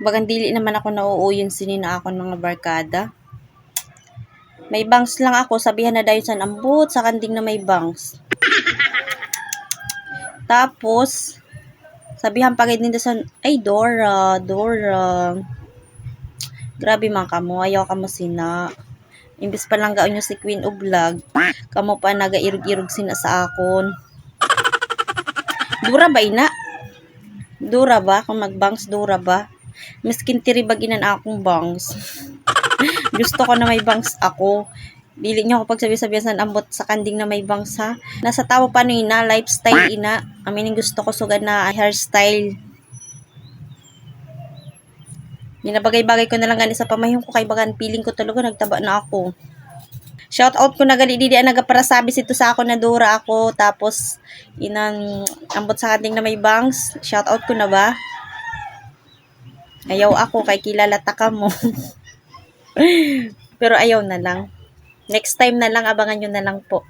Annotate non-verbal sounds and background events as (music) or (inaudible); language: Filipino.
Bagang dili naman ako nauuyon sinina ako ng mga barkada. May bangs lang ako, sabihan na dayon sa ambot sa kanding na may bangs. Tapos, sabihan pa gid sa, ay Dora, Dora. Grabe man kamo, ayaw kamo sina. Imbis pa lang gaon si Queen of Vlog, kamo pa nagairog-irog sina sa akon. Dura ba ina? Dura ba? Kung magbangs, dura ba? Miskin tiribaginan akong bangs. (laughs) Gusto ko na may bangs ako. Dili niyo ako pagsabi-sabihan sa ambot sa kanding na may bangs ha. Nasa tao pa no ina, lifestyle ina. Aminin gusto ko sugad na hairstyle. Ninabagay-bagay ko na lang gani sa pamahyung ko kay bagan piling ko talaga nagtaba na ako. Shout out ko na gali di nagaparasabis ito sa ako na Dora ako tapos inang ambot sa kanding na may bangs. Shout out ko na ba? Ayaw ako kay kilala ta ka mo. (laughs) Pero ayaw na lang. Next time na lang abangan nyo na lang po.